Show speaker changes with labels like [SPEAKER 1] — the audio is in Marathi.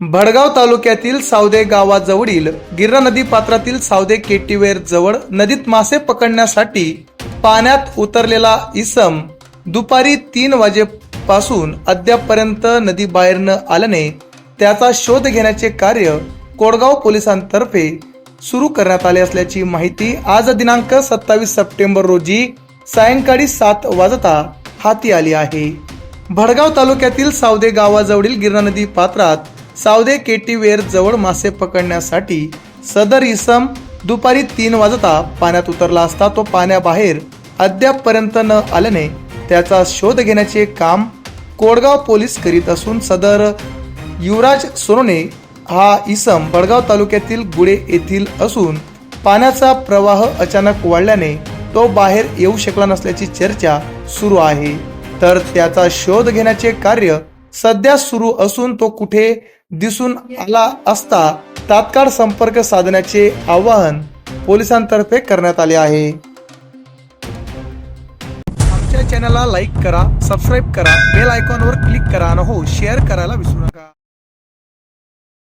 [SPEAKER 1] भडगाव तालुक्यातील सावदे गावाजवळील गिरणा नदी पात्रातील सावदे केटीवेर जवळ नदीत मासे पकडण्यासाठी पाण्यात उतरलेला इसम दुपारी तीन वाजेपासून अद्यापपर्यंत नदी बाहेर न आल्याने त्याचा शोध घेण्याचे कार्य कोडगाव पोलिसांतर्फे सुरू करण्यात आले असल्याची माहिती आज दिनांक सत्तावीस सप्टेंबर रोजी सायंकाळी सात वाजता हाती आली आहे. भडगाव तालुक्यातील सावदे गावाजवळील गिरणा नदी पात्रात सावदे केटीवेर जवळ मासे पकडण्यासाठी सदर इसम दुपारी तीन वाजता पाण्यात उतरला असता तो पाण्याबाहेर अद्यापपर्यंत न आल्याने त्याचा शोध घेण्याचे काम कोडगाव पोलीस करीत असून सदर युवराज सोनोने हा इसम बडगाव तालुक्यातील गुडे येथील असून पाण्याचा प्रवाह अचानक वाढल्याने तो बाहेर येऊ शकला नसल्याची चर्चा सुरू आहे. तर त्याचा शोध घेण्याचे कार्य सध्या सुरू असून तो कुठे दिसून आला असता तात्काळ संपर्क साधण्याचे आवाहन पोलिसांतर्फे करण्यात आले आहे. आमच्या चॅनलला लाईक करा सबस्क्राईब करा बेल आयकॉनवर क्लिक करा आणि हो शेअर करायला विसरू नका.